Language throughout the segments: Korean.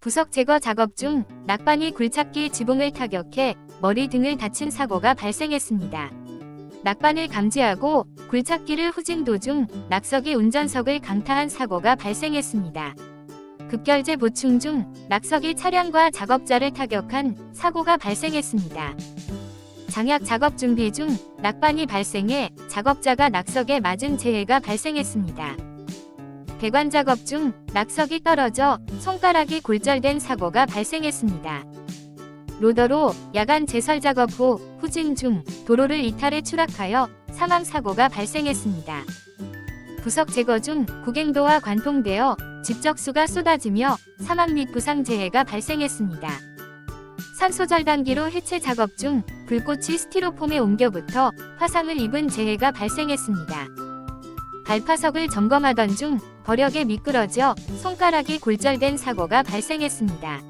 부석 제거 작업 중 낙반이 굴착기 지붕을 타격해 머리 등을 다친 사고가 발생했습니다. 낙반을 감지하고 굴착기를 후진 도중 낙석이 운전석을 강타한 사고가 발생했습니다. 급결제 보충 중 낙석이 차량과 작업자를 타격한 사고가 발생했습니다. 장약 작업 준비 중 낙반이 발생해 작업자가 낙석에 맞은 재해가 발생했습니다. 배관 작업 중 낙석이 떨어져 손가락이 골절된 사고가 발생했습니다. 로더로 야간 제설 작업 후 후진 중 도로를 이탈해 추락하여 사망 사고가 발생했습니다. 부석 제거 중 구갱도와 관통되어 집적수가 쏟아지며 사망 및 부상 재해가 발생했습니다. 산소 절단기로 해체 작업 중 불꽃이 스티로폼에 옮겨 붙어 화상을 입은 재해가 발생했습니다. 발파석을 점검하던 중 버력에 미끄러져 손가락이 골절된 사고가 발생했습니다.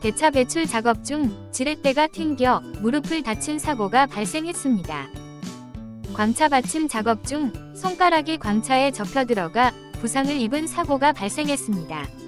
대차 배출 작업 중 지렛대가 튕겨 무릎을 다친 사고가 발생했습니다. 광차 받침 작업 중 손가락이 광차에 접혀 들어가 부상을 입은 사고가 발생했습니다.